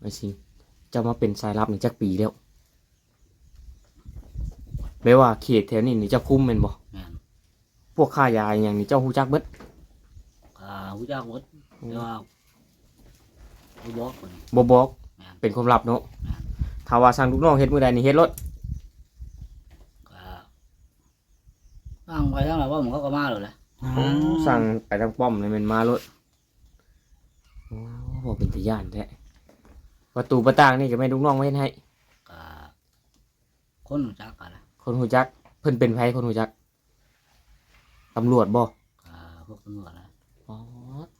ไอ้สิงเจะมาเป็นสายลับนี่จักปีแล้วแม้ว่าเขตแถวนี้นี่เจะคุมแม่นบ่แม่นพวกค่ายาอหย่างนี้เจ้าฮู้จักเบิดก็ฮู้จักหมดแต่ว่าบ่บอกเพิ่นบ่บอกแม่นเป็นความลับเนาะแม่น ถ้าว่าสั่งลูกน้องเฮ็ดมื้อใดนี่เฮ็ดรถก็ตั้งไว้ทั้งหลายว่ามันเขาก็มาแล้วแหละสั่งไปทางป้อมเลยแม่นมารถโอ้บ่เป็นตาย่านแท้ ประตูประต่างนี่ก็แม่นลูกน้องมาเฮ็ดให้ ก็คนรู้จักกันแหละคนฮู้จัก เพิ่นเป็นไผคนฮู้จักตำรวจบ่ก็พวกตำรวจแหละอ๋อ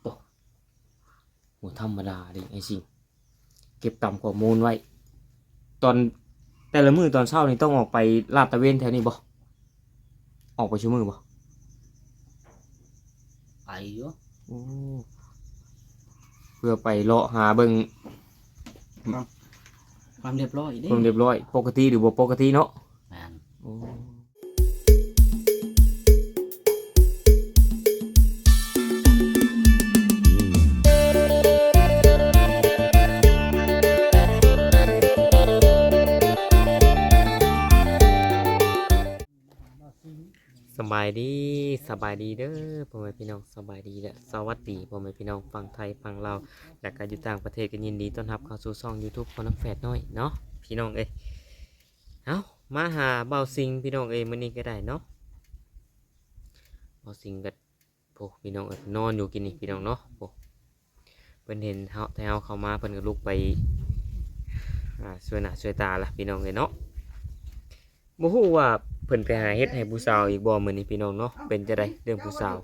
ตวโหธรรมดาดิไอ้สิงเก็บตามข้อมูลไว้ ตอนแต่ละมือตอนเช้านี่ต้องออกไปลาดตระเวนแถวนี้บ่ออกไปชั่วมือบ่ไปอยู่โอ้เพื่อไปเลาะหาเบิ่ง ความเรียบร้อยเด้ความเรียบร้อย ปกติหรือบ่ปกติเนาะ แม่นโอ้ สบายดีสบายดีเด้อพ่อแม่พี่น้องสบายดีและสวัสดีพ่อแม่พี่น้องฝั่งไทยฝั่งลาวและก็อยู่ต่างประเทศกันยินดีต้อนรับเข้าสู่ช่อง YouTube ของน้องแฝดน้อยเนาะพี่น้องเอ้ยเอามาหาเบาซิงพี่น้องเอ้ยมื้อนี้ก็ได้เนาะเบาซิงก็โอ้พี่น้องเอ้ยนอนอยู่กินนี่พี่น้องเนาะโอ้เพิ่นเห็นเฮาแต่เฮาเข้ามาเพิ่นก็ลุกไปอ่าช่วยหน้าช่วยตาละพี่น้องเอ้ยเนาะบ่ฮู้ว่า พิ่นไปหาเฮ็ดให้ผู้สาวอีกบ่มื้อนี้พี่น้องเนาะเป็นจังไดเรื่องผู้สาว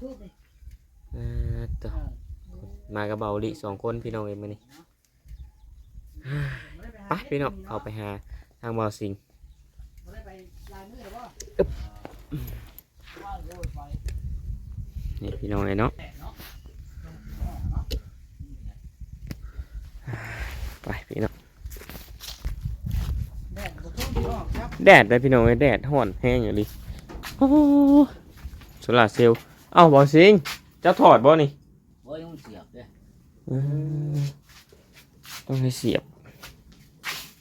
อ่าต่อมากับเบาลิสองคนพี่น้องเอ้ยมื้อนี้ไปพี่น้องเอาไปหาทางเบาสิงอึ๊บนี่พี่น้องเลยเนาะไปพี่น้อง แดดเลยพี่น้องเลยแดดห่อนแห้งอย่างนี้โอ้โซลาร์เซลล์เอ้าเบาสิงเจ้าถอดบ่นี่บ่ยังเสียบเด้เออต้องให้เสียบ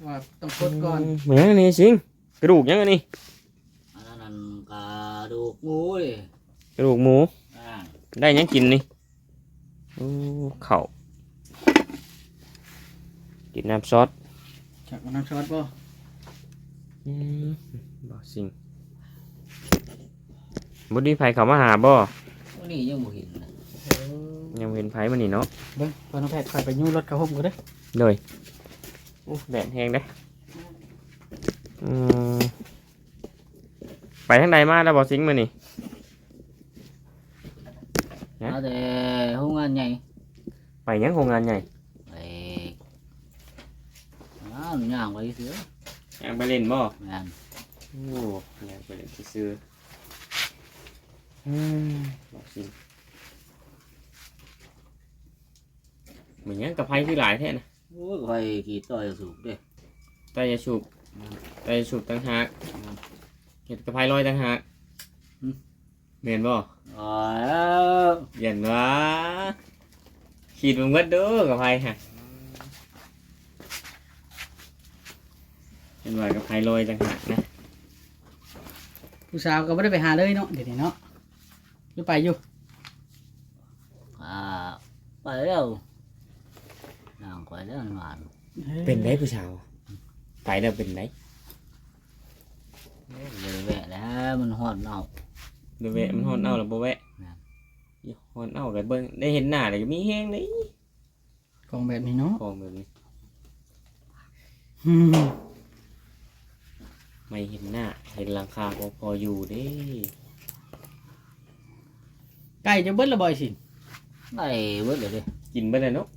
ว่าต้องกดก่อนเหมือนอันนี้สิงกระดูกยังอันนี้อันนั้นนั่นกระดูกหมูเด้กระดูกหมูอ่าได้หยังกินนี่โอ้เข่าวกินน้ำซอสจากน้ำช็อตป่ะอืม บ่สิงบุดีไผเขามาหาบ่วันนี้ยังบ่เห็นเลยยังบ่เห็นไผมานี่เนาะเบิ้งพอน้องแพทย์คอยไปยูรถกระหุ่มกันเด้อเลยโอ้แดดแห้งเด้อืมไปทางใดมาแล้วบ่สิงมานี่ฮะเอาแต่ห้องงานใหญ่ไปยังโรงงานใหญ่ไปอ้าว ย่างไปเสือยังไปเล่นบ่แม่นโอ้ยังไปเล่นซื้อๆอืมบ่สิงเหมือนยังกับไผคือหลายแท้นะโอ้ยไปกี่ต่อยสูบเด้ไตจะฉุบอืมไตจะฉุบตั้งหากอืมเห็ดกระเพราลอยตั้งหากอืม เมนบ่ อ๋อแล้วเย็นวะขีดมึงวัดเด้อกระเพราฮะ เป็นว่ากระเพราลอยตั้งหากนะผู้สาวก็ไม่ได้ไปหาเลยเนาะเดี๋ยวนี้เนาะหรือไปอยู่อ่าไปแล้วย่างไปแล้วหวานเป็นได้ผู้ชาวไปแล้วเป็นไหนเลยแวะแล้วมันหอนเอาเดี๋ยวแวะมันฮอนเอาหรือบ่แวะนั่นอีฮอนเอาเลยเบิ่งได้เห็นหน้าเลยก็มีแห้งเลยกองแบบนี้เนาะกองแบบนี้อืม ไม่เห็นหน้า เห็นหลังคาก็พออยู่เด้ไก่จะเบิ้ลระบอยสิ ได้เบิดเลยเด้กินไปเลยเนาะ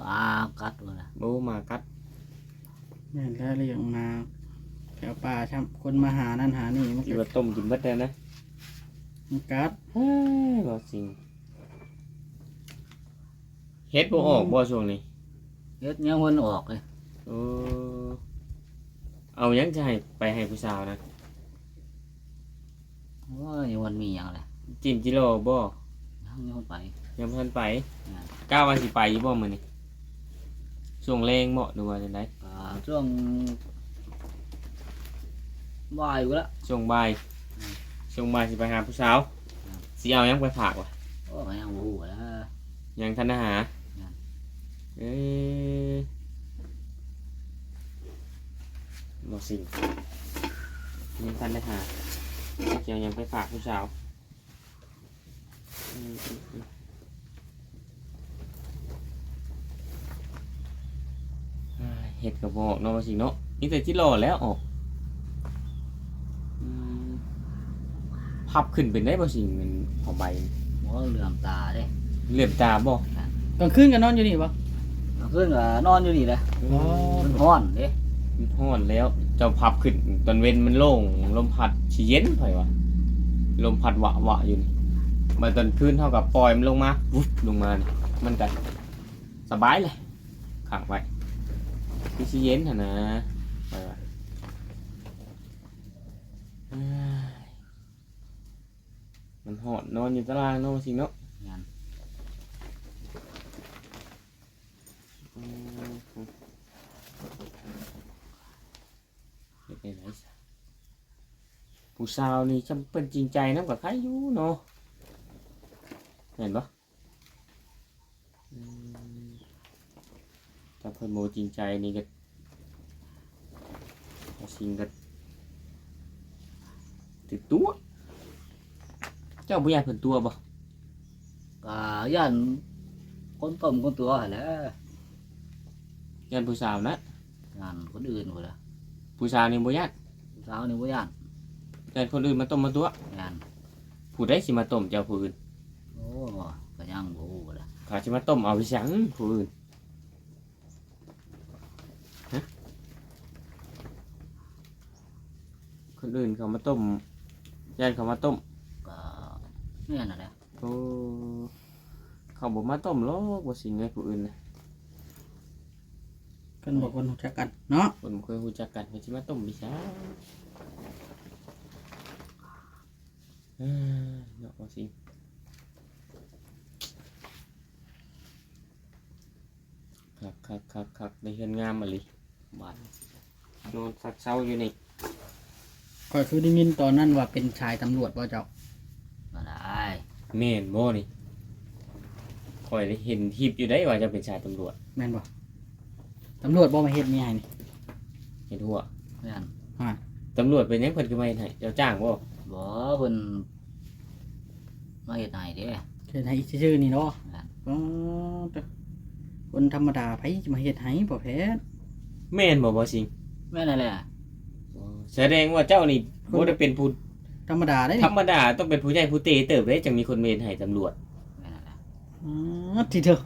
ปลากัดเลยนะโบมากัดแม่นแล้วเรียกมาแถวป่าช่ำคนมาหานั่นหานี่มันกินก็ว่าต้มกินเบิดแล้วนะมันกัดเฮ้ยบ่จริงเฮ็ดบ่ออกบ่ช่วงนี้เฮ็ดยังมันออกเลยเออ เอายังจะให้ไปให้ผู้สาวนะว่ายังมันมีอย่างไรจิ้มจิโร่บ่ยังยังไปยังบ่ทันไปอ่ากล้าว่าสิไปอยู่บ่มื้อนี้ช่วงแรงเหมาะดูว่าจังไดอ่าช่วงบ่ายกูละช่วงบ่ายช่วงบ่ายสิไปหาผู้สาวสิเอาหยังไปฝากวะโอ้ยยังบ่ฮู้แล้วยังทันได้หายังเอ้ ยบ่สิยังทันได้หาเกี่ยวหยังไปฝากผู้สาวอืมอืมอืมอ่าเห็ดกระบอกเนาะว่าสิเนาะนี่แต่ที่รอแล้วออกอืมพับขึ้นเป็นได้บ่สิมันเของใบหมอเหลื่อมตาเด้เหลื่อมตาบ่กลางคืนก็นอนอยู่นี่บ่กลางคืนก็นอนอยู่นี่แหละอ๋อมันร้อนเด้ ฮ้อนแล้วเจ้าพับขึ้นตอนเว้นมันโล่งลมพัดสิเย็นไผวะลมพัดหวะหวะอยู่นี่มาตอนคืนเท่ากับปล่อยมันลงมาวุบลงมานี่มันก็สบายเลยขังไว้คือสิเย็นหั่นนะไปวะมันหอดนอนอยู่ตารางนาะสิเนาะ งาน อืมเฮ็ดได้ไรซะผู้ สาวนี่จำเป็นจริงใจน้ำกับใครอยู่เนาะเห็นปะอืมถ้าเพิ่นโมจริงใจนี่ก็เอาสิ่งก็ติดตัว เจ้าบุญญาเพิ่นตัวบ่ก็ย่านคนต้มคนตัวหั่นแหล้วยันผู้สาวนะงานคนอื่นพุ่นล่ะผู้สาวนี่บุญญาสาวนี่บ่ย่าน ยันคนอื่นมาต้มมาตัว งานผู้ใดสิมาต้มเจ้าผู้อื่นโอ้ก็ยังบ่ฮู้ล่ะเขาสิมาต้มเอาไปสังผู้อื่นฮะคนอื่นเขามาต้มยันเขามาต้มก็แม่นน่ะแหละโอ้เขาบอกมาต้มหรอกว่าสิ่งไงผู้อื่นนะเพิ่นบอกคนรู้จักกันเนาะคนบ่เคยรู้จักกันเขาสิมาต้มไปสัง เอ้ยเนาะว่าสิ่งคักคักคักคักได้เฮือนงามมาเลยบ้านนอนสักเช้าอยู่นี่ก็คือได้ยินตอนนั้นว่าเป็นชายตำรวจบ่เจ้าก็ได้แม่นบ่นี่คอยได้เห็นทิปอยู่ได้ว่าจะเป็นชายตำรวจแม่นบ่ตำรวจบ่มาเฮ็ดนี่ให้นี่เห็นหัวแม่นตำรวจเป็นหยังเพิ่นคือมาเฮ็ดให้เจ้าจ้างบ่ บ่เพิ่นมาเฮ็ดให้เด้เฮ็ดให้ชื่อๆนี่เนาะนั่นอ๋อแต่คนธรรมดาไผจะมาเฮ็ดให้บ่แพ้แม่นบ่บ่สิงแม่นนั่นแหละแสดงว่าเจ้านี่บ่ได้เป็นผู้ธรรมดาได้ธนี่รรมดาต้องเป็นผู้ใหญ่ผู้เตเติบได้จังมีคนเมนให้ตำรวจแม่นนั่นแหละอ๋อที่เธอ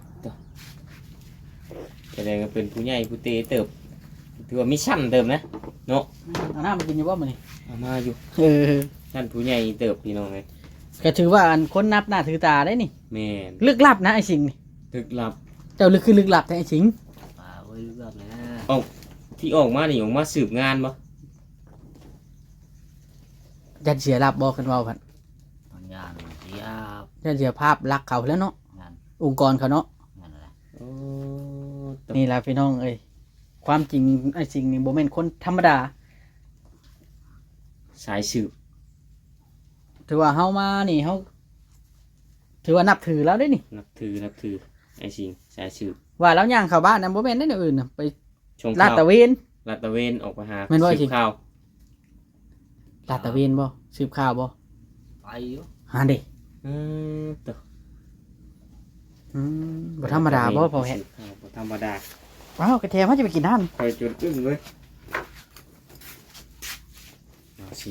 แสดงว่าเป็นผู้ใหญ่ผู้เตเติบถือว่ามีชั้นเติมนะเอาน้ำมากินอยู่บ่มื้อนี้เอามาอยู่เออ ชั้นผู้ใหญ่เติบพี่น้องเลยก็ถือว่าอันคนนับหน้าถือตาได้นี่ แม่นลึกลับนะไอ้สิงนี่ถึกลับเจ้าลึกคือลึกลับแต่ไอ้สิงป่าไว้เลือกแล้วที่ออกมานี่ออกมาสืบงานบ่ยันเสียรับบ่กันเว้าพันบางอย่างเสียยันเสียภาพลักษณ์เขาแล้วเนาะงานองค์กรเขาเนาะแม่นนั่นแหละโอ้ตบนี่แหละพี่น้องเอ้ยความจริงไอ้สิงนี่บ่แม่นคนธรรมดา สายสืบ ถือว่าเฮามานี่เฮาถือว่านับถือแล้วได้นี่ นับถือนับถือไอ้สิงสายสืบว่าแล้วย่างเข้าบ้านนะบ่แม่นได้แนวอื่นน่ะไปชงลาดข่าวตระเวน ลาดตระเวนออกมาหาแม่นบ่สืจริบงข่าวลาดตระเวนบ่สืบข่าวบ่ไปอยู่หาเด้อืมตบอืมบ่ธรรมดาบ่พอแฮะสืบข่าวบ่ธรรมดาว้าวกระเทียมเขาจะไปกินน้ำคอยจนอึ้งเลยเอาสิ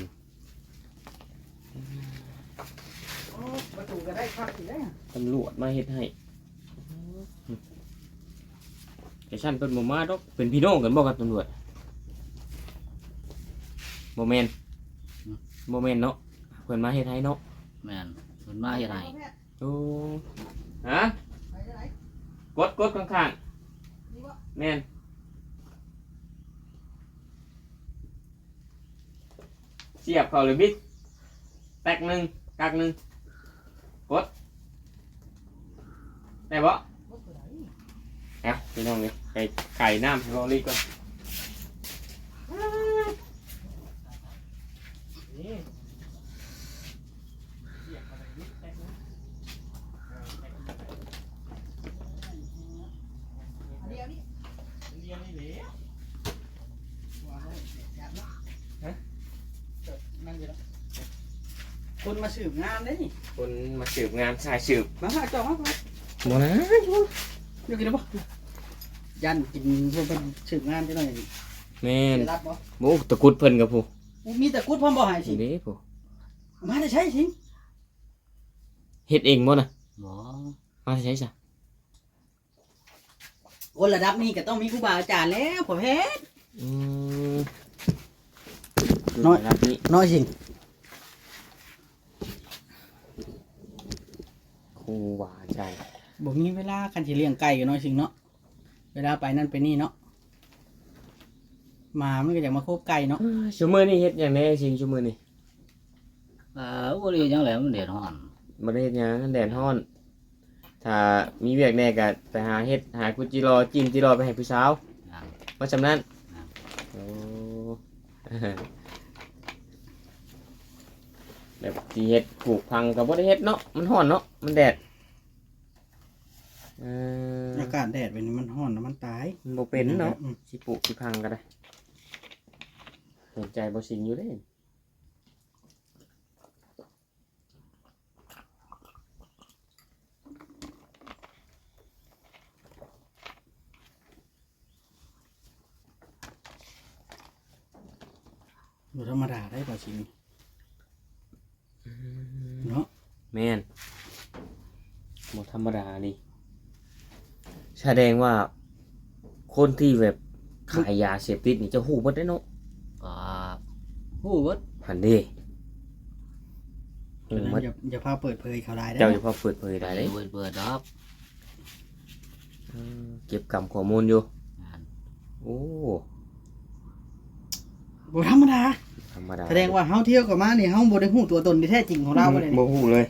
ประตูก็ได้ครับสิได้ตำรวจมาเฮ็ดให้แต่ฉันเป็นหมมาดอกเป็นพี่น้องกันบ่กับตำรวจโมเมนโมเมนเนาะเพิ่นมาเฮ็ดให้เนาะแม่นเพิ่นมาเฮ็ดให้โอ้ฮะกดกดข้างๆแม่นเสียบเข้าเลยบิดแตกหนึ่งกักหนึ่ง กดได้บ่เอ้าพี่น้องเลยไปไก่น้ำให้บอลลี่ก่อน คนมาสืบงานได้นี่คนมาสืบงานชายสืบมาหาจองมาโมนะเดี๋ยวกินแล้วปะยันกินเพื่อเป็นสืบงานจะหน่อยแม่นได้รับบ่โอ้ตะกรุดเพิ่นกับผู้มีแต่กุดพร้อมบ่หายสิสิเด้ผู้มาได้ใช้สิเฮ็ดเองบ่น่ะบ่มาใช้จ้ะคนระดับนี้ก็ต้องมีครูบาอาจารย์แล้วพ่อเพชรอืมน้อยรับนี้น้อยสิค รูบาอาจารย์บ่มีเวลาคันสิเลี้ยงไก่ก็น้อยสิงเนาะเวลาไปนั่นไปนี่เนาะมามันก็อยากมาคบไก่เนาะชั่วมือนี่เฮ็ดอย่างแน่จริงชั่วมือนี่อ่าบ่ได้จังแหล้วมันเดือดร้อนบ่ได้เฮ็ดหยังแดดร้อน ถ้ามีเวียกแน่ก็ไปหาเฮ็ดหากุจิรอจิ้มจิรอไปให้ผู้สาวอ่าว่าจำนั้นครับโอ้ แบบที่เฮ็ดปลูกพังกับบ่ได้เฮ็ดเนาะมันร้อนเนาะมันแดดเอออากาศแดดแบบนี้มันร้อนแล้วมันตายมันบ่เป็นเนาะอืมสิปลูกสิพังก็ได้เห็นใจบ่สิงอยู่เด้บ่ธรรมดาได้ป่ะสิงเนาะ แม่นบ่ธรรมดาดิแสดงว่า คนที่แบบขายยาเสพติดนี่จะฮู้เบิดได้เนาะก็ฮู้เบิดหันเด้ฮู้ฉะนั้นเบิดอย่าอย่าพาเปิดเผยเขาได้ได้เจ้าอย่าพอเปิดเผยได้ไปเลยเบิดเบิดดอกเออเก็บกรรมข้อมูลอยู่อ่าโอ้บ่ธรรมดาธรรมดาแสดงว่าเฮาเที่ยวกับมานี่เฮาบ่ได้ฮู้ตัวตนที่แท้จริงของเราบ่ได้บ่นี่ฮู้เลย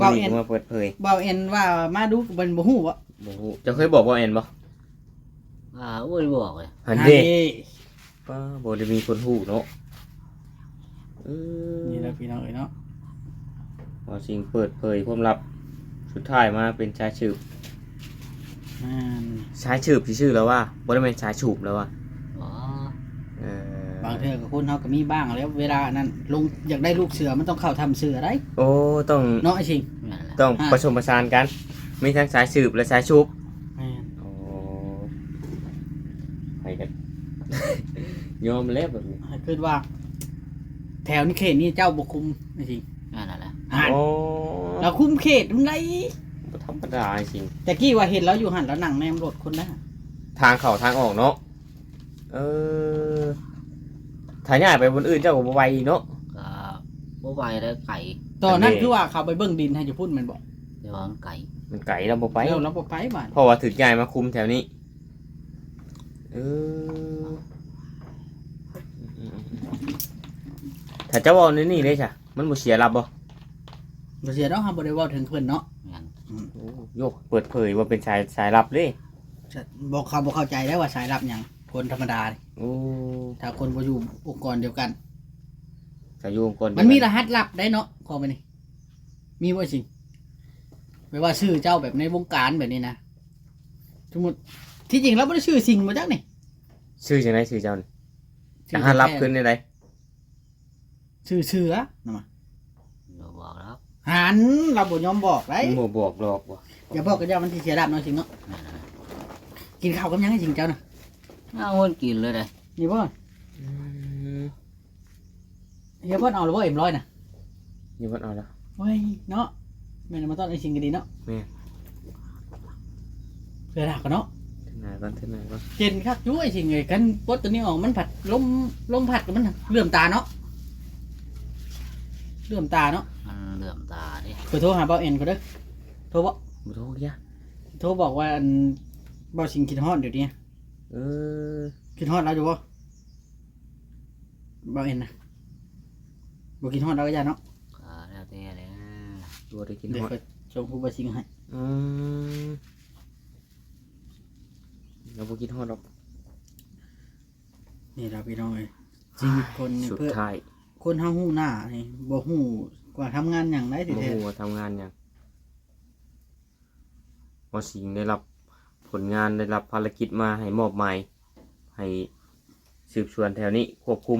ว่าบ่เอ็เอ็นนมาเปิดเผยเบาเอ็นว่ามาดูก็บ่บ่ฮู้บ่บ่ฮู้เจ้าเคยบอกบ่เอ็นบ่อ่าบ่ได้บอกเลยหันเด้ป้าบ่ได้มีคนฮู้เนาะเออนี่แหละพี่น้องเอ้ยเนาะว่าสิ่งเปิดเผยความลับสุดท้ายมาเป็นชายชืบแม่นชายชืบที่ชื่อแล้วว่าบ่ได้เป็นชายฉูบแล้วว่าบ่เออ บางเทื่อก็คนเฮาก็มีบ้างแล้ว เวลานั้นลงอยากได้ลูกเสือมันต้องเข้าทำเสือได้โอ้ต้องเนาะไอ้ชิงแม่นแหละต้องอ่าผสมผสานกัน มีทั้งสายสืบและสายชุบแม่นโอ้ไปกันยอมแล้วแบบนี้ให้คิดว่า แถวนี้เขตนี้เจ้าบ่คุมไอ้ชิงแม่นแหละหันโอ้เราคุมเขตมันได้บ่ธรรมดาจริงแต่กี้ว่าเห็นแล้วอยู่หันแล้วหนังแนมรถคนนะทางเข้าทางออกเนาะเออ ถ้าย้ายไปบนอื่นเจ้าก็บ่ไหวอีกเนาะ ก็บ่ไหวแล้วไก่ตอนนั้นอันนี้ คือว่าเขาไปเบิ่งดินให้อยู่พุ่นแมันบอกเดี๋ยวมันไก่มันไกลเราบ่ไป แล้วเราบ่ไปบ้านเพราะว่าถึกย้ายมาคุมแถวนี้ เออถ้าเจ้าเอาในนี่เลยจ้ะมันบ่เสียรับบ่บ่เสียดอกเฮาบ่ได้เว้าถึงเพิ่นเนาะแม่นโอ้โยกเปิดเผยว่าเป็นสายสายลับเลยบอกเขาบ่เข้าใจได้ว่าสายลับหยัง คนธรรมดานี่โอ้ถ้าคนบ่อยู่องค์กรเดียวกัน สายโยงคนมันมีรหัสลับได้เนาะขอไปนี่มีว่าสิไม่ว่าชื่อเจ้าแบบในวงการแบบนี้นะสมมติที่จริงแล้วไม่ได้ชื่อสิงมาจากนี่ชื่อจังไดชื่อเจ้านี่ชื่รอหัสลับแท้ขึ้นได้ไดชื่อเสือนะมาบ่บอกแล้วหันเราบ่ยอมบอกไรบ่บอกหรอกบ่อย่าบอกกับเจ้ามันที่เสียดับเนาะสิงเนาะแม่นแหละกินข้าวกับหยังให้สิงเจ้านะ เอาคนกินเลยเด้นี่บ่อืมเฮียพ่นเอาหรือว่าเอ็มร้อยนะนี่มันเอาละเฮ้ยเนาะแม่นมาต้อนไอ้สิงกันดีเนาะแม่เสือดักกันเนาะถึงไหนก่อนถึงไหนก่อนเจนคักจุ้ยสิงเลยกันปดตัวนี้ออกมันผัดลมลมผัดกับมันเลื่อมตาเนาะเลื่อมตาเนาะมันเหลื่อมตาดิไปโทรหาเบาเอ็นก็เด้อโทรบอกบ่โทษยะโทรบอกว่าอันเบาสิงคิดฮอดเดี๋ยวนี้ เออคิดฮอดเราอยู่บ่เบาเอ็นนะบ่คิดฮอดเราก็อย่าเนาะก็แล้วแต่เลยตัวได้กินเดี๋ยฮวอดก็ส่งผู้เบาสิงให้อืมเราบ่คิดฮอดหรอกนี่ล่ะพี่น้องเอ้ยชีวิตคนนี่สุดเพื่อท้ายคนเฮาฮู้หน้านี่บ่ฮู้กว่าทำงานหยังได้บ่แท้ ฮู้ว่าทำงานหยังบ่สิงได้รับ ผลงานได้รับภารกิจมาให้มอบหมายให้สืบสวนแถวนี้ควบคุม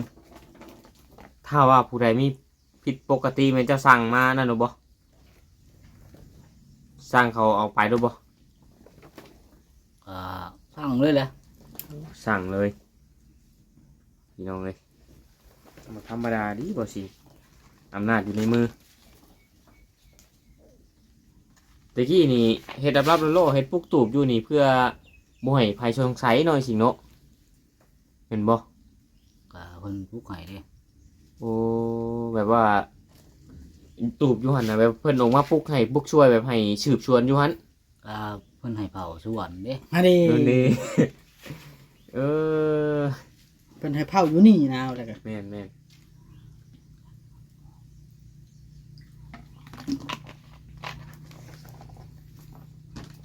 ถ้าว่าผู้ใดมีผิดปกติแมันจะสั่งมานั่นหรือบ่สั่งเขาเอาไปหรือบ่ก็สั่งเลยแหละสั่งเลยพี่น้องเลยมาธรรมดาดีบ่สิอำนาจอยู่ในมือ ตะกี้นี่เฮ็ดรับรับโลเฮ็ดปลุกตูบอยู่นี่เพื่อบ่ให้ภัยสงสัยหน่อยสิเนาะเห็นบ่ก็เพิ่นผู้ไข่เด้โอ้แบบว่าตูบอยู่หันนะแบบเพิ่นออกมาปลุกให้ปลุกช่วยแบบให้สืบสวนอยู่หันก็เพิ่นให้เผาสวนเด้มาดินั่นนี่เออเพิ่นให้เผาอยู่นี่นะเอาแล้วก็แม่นแม่น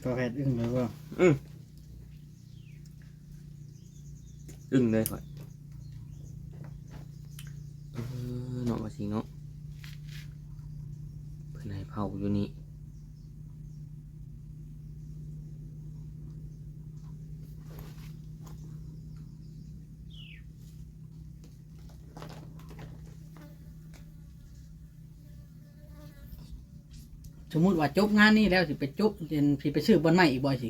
ัวแพทอึ้งเลยว่าอึ้งเลยข่อยเออเนาะว่าสิเนาะเพื่อนให้เผาอยู่นี่ สมมุติว่าจบงานนี้แล้วสิไปจบสิสิไปซื้อบอนใหม่อีกบ่สิ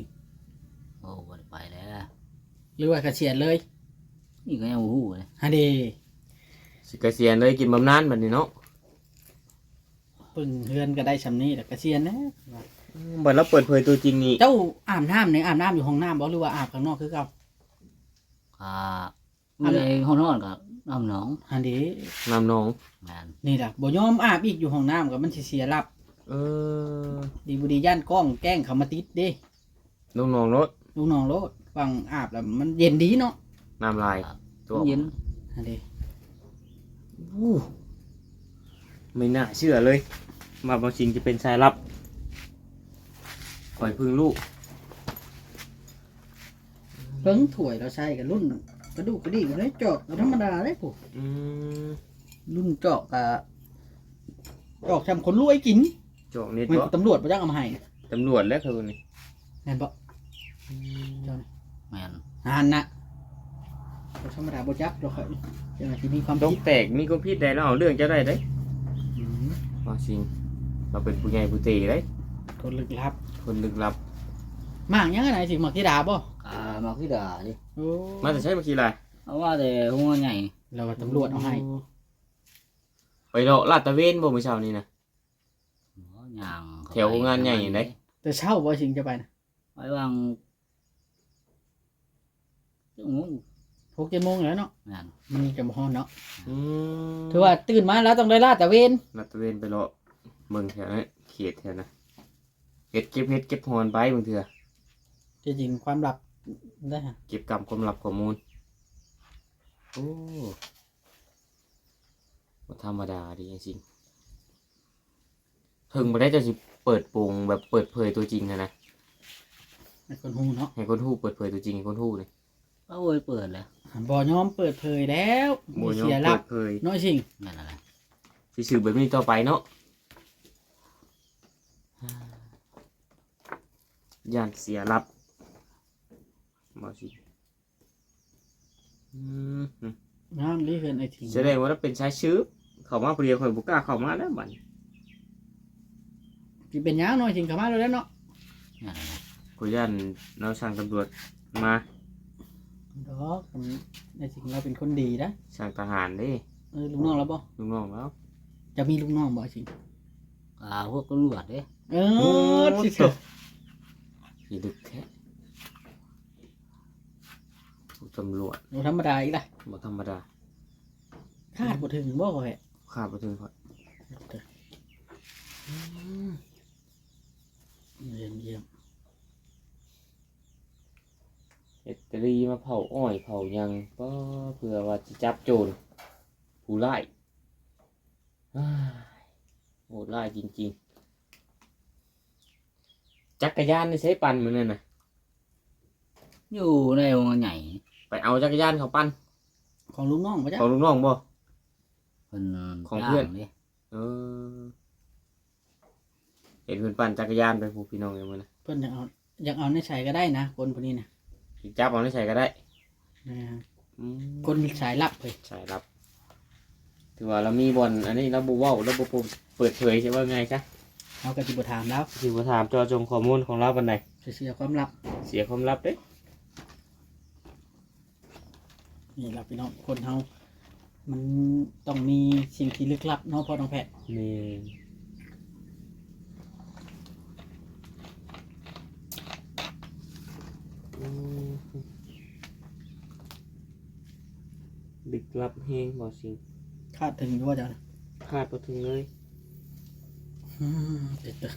โอ้บ่ได้ไปแล้วหรือว่าเกษียณเลยนี่ก็ยังบ่ฮู้เลยฮะเดสิเกษียณเลยกินบำนาญบัดนี้เนาะเพิ่นเฮือนก็ได้สำนี้แต่เกษียณนะอืมบัดเราเปิดเผยตัวจริงนี่เจ้าอาบน้ำในอาบน้ำอยู่ห้องน้ำบ่หรือว่าอาบข้างนอกคือเก่าก็อยู่ในห้องนอนก็น้ำหนองฮะเดนำน้องแม่นนี่ล่ะบ่ยอมอาบอีกอยู่ห้องน้ำก็มันสิเสียรับ เออดีบ่ดีย่านกล้องแกล้งเขามาติดเด้น้องน้องรถลูกน้องโลดฟังอาบแล้วมันเย็นดีเนาะน้ำลายตัวเย็นฮะเดอู้ไม่น่าเชื่อเลย มาบางสิ่งจะเป็นสายลับปล่อยพึ่งลูกเพิ่งถ้วยเราใช้กันรุ่นกระดูกกระดิ่งเลยจอกธรรมดาเลยผู้อืมรุ่นจอกกะจอกทำคนรวยกิน จอกนิดมันบ่ตำรวจมาจ้างเอามาให้ตำรวจแล้วคือคนนี้แม่นบ่แม่นหานนะบ่ธรรมดาบ่จับเราค่อยจังได๋สิมีความต้องคิดแตกมีความผิดได้แล้วเอาเรื่องจะได้ได้อืมบางสิ่งเราเป็นผู้ใหญ่ผู้ตีได้คนลึกลับคนลึกลับ มากยังไงสิมักที่ดาบ่ก็มาคือด่าดิโอ้มาจะใช้เมื่อกี้ไรเอาว่าแต่หัวใหญ่เราว่าตำรวจเอาให้ไปเลาะลาดตระเวนบ่เมื่อเช้านี้นะหัวห ยางเข้าไปแถวงานใหญ่อย่างใดแต่เช้าบ่สิงจะไปนะไปวางจังหวะ6 7โมงแล้วเนาะแม่นมันจะบ่ฮ้อนเนาะอืมถือว่าตื่นมาแล้วต้องได้ลาดตระเวนลาดตระเวนไปเลาะเมืองแถวนั้นเขียดแถวนะเก็บเก็บเฮ็ดเก็บหอนไปบางเถื่อที่จริงความลับได้ฮะเก็บกรรมความลับข้อมูลโอ้บ่ธรรมดาดีจริง ๆถึงมาได้จะสิเปิดโปงแบบเปิดเผยตัวจริงนะนะให้คนฮู้เนาะให้คนทู่เปิดเผยตัวจริงให้คนทู่เลยก็โวยเปิดแล้วบ่ยอมเปิดเผยแล้วบ่ยอมเสียเปิรับดเผยน้อยสิ่งแม่นอะไรสิสืบแบบนี้ต่อไปเนาะย่านเสียรับมาสิอืม งามดีเกินไอ้ทิ้งแสดงว่าถ้าเป็นชายชื้อ เขามาเปรียวข่อยบุกล้าเข้ามาแล้วบัด สิเป็นหยังน้อยสิ่งเข้ามาแล้วแหล้วเนาะแม่นอะไรกูย่านเราสั่งตำรวจมาดอกมันไอ้สิ่งเราเป็นคนดีนะสั่งทหารเด้เออลูกน้องเราบ่ลูกน้องแล้ว จะมีลูกน้องบ่ไอ้สิ่งก็พวกตำรวจเด้เออสิเถอะผีดึกแท้พวกตำรวจบ่ธรรมดาอีกละบ่ธรรมดาคาดบ่ถึงบ่ข่อยข้าไปถึงข่อย เยี่ยมเยี่ยมเฮ็ดตรีมาเผาอ้อยเผาหยังก็เพื่อว่าจะจับโจรผู้ร้ายอ้ายโหดร้ายจริง ๆ จักรยานนี่ใช้ปั่นเหมือนนั่นนะอยู่ในวงใหญ่ไปเอาจักรยานเขาปั้นของลุงน้องบ่จ้ะของลูกน้องบ่เพิ่นของเพื่อนจ้าดิเออ เห็นเพิ่นปั่นจักรยานไปผู้พี่น้องอย่างมันนะเพิ่นอยากเอาอยากเอาในใช้ก็ได้นะคนคนนี้นะสิจับเอาได้ใส่ก็ได้นะฮะอืมคนสายลับเลยใช่รับถือว่าเรามีบอลอันนี้เราบูว่าเราบูเปิดเผยใช่ว่าไงจ๊ะเอากระติบถามแล้วถือว่าถามจอจงข้อมูลของเราบันไดเสียความลับเสียความลับเด้นี่ล่ะพี่น้องคนเฮามันต้องมีสิ่งที่ลึกลับเนาะพ่อน้องแพทย์นี่อืม ดึกลับเฮงบ่สิงคาดถึงอยู่ว่าจะคาดไปถึงเลยอืมเด็ดเด้อ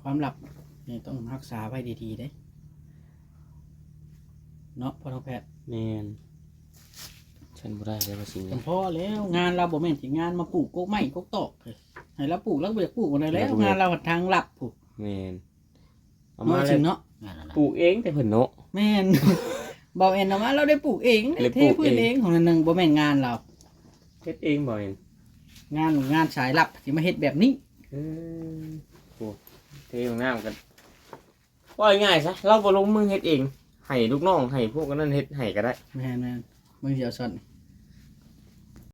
ความลับนี่ต้องรักษาไว้ดีๆเด้เนาะพ่อน้องแพทย์แมนฉันบ่ได้เลยว่าสิงจำพ่อแล้วงานเราบ่แม่นสิงานมาปลูกกกไม้กกตอกเฮ้ยให้เราปลูกแล้วก็บ่อยากปลูกอะไรแล้ว งานเราทางลับผูกแมน เอาเนาะมาเลจริยงเนาะนั่นน่ะนะปลูกเองแต่เพิ่นเนาะ แม่น บ่แม่นเอามาเราได้ปลูกเองเลยเทปลูกพื้นเอง เองของนั่นนึงบ่แม่นงานเรา เฮ็ดเองบ่เห็นงานงานสายลับสิมาเฮ็ดแบบนี้ เออโอ้เทของน้ำกันว่าง่ายๆซะเราบ่ลงมือเฮ็ดเองให้ลูกน้องให้พวกนั้นเฮ็ดให้ก็ได้ แม่นแม่นมึงสิเอาซ่อนนี่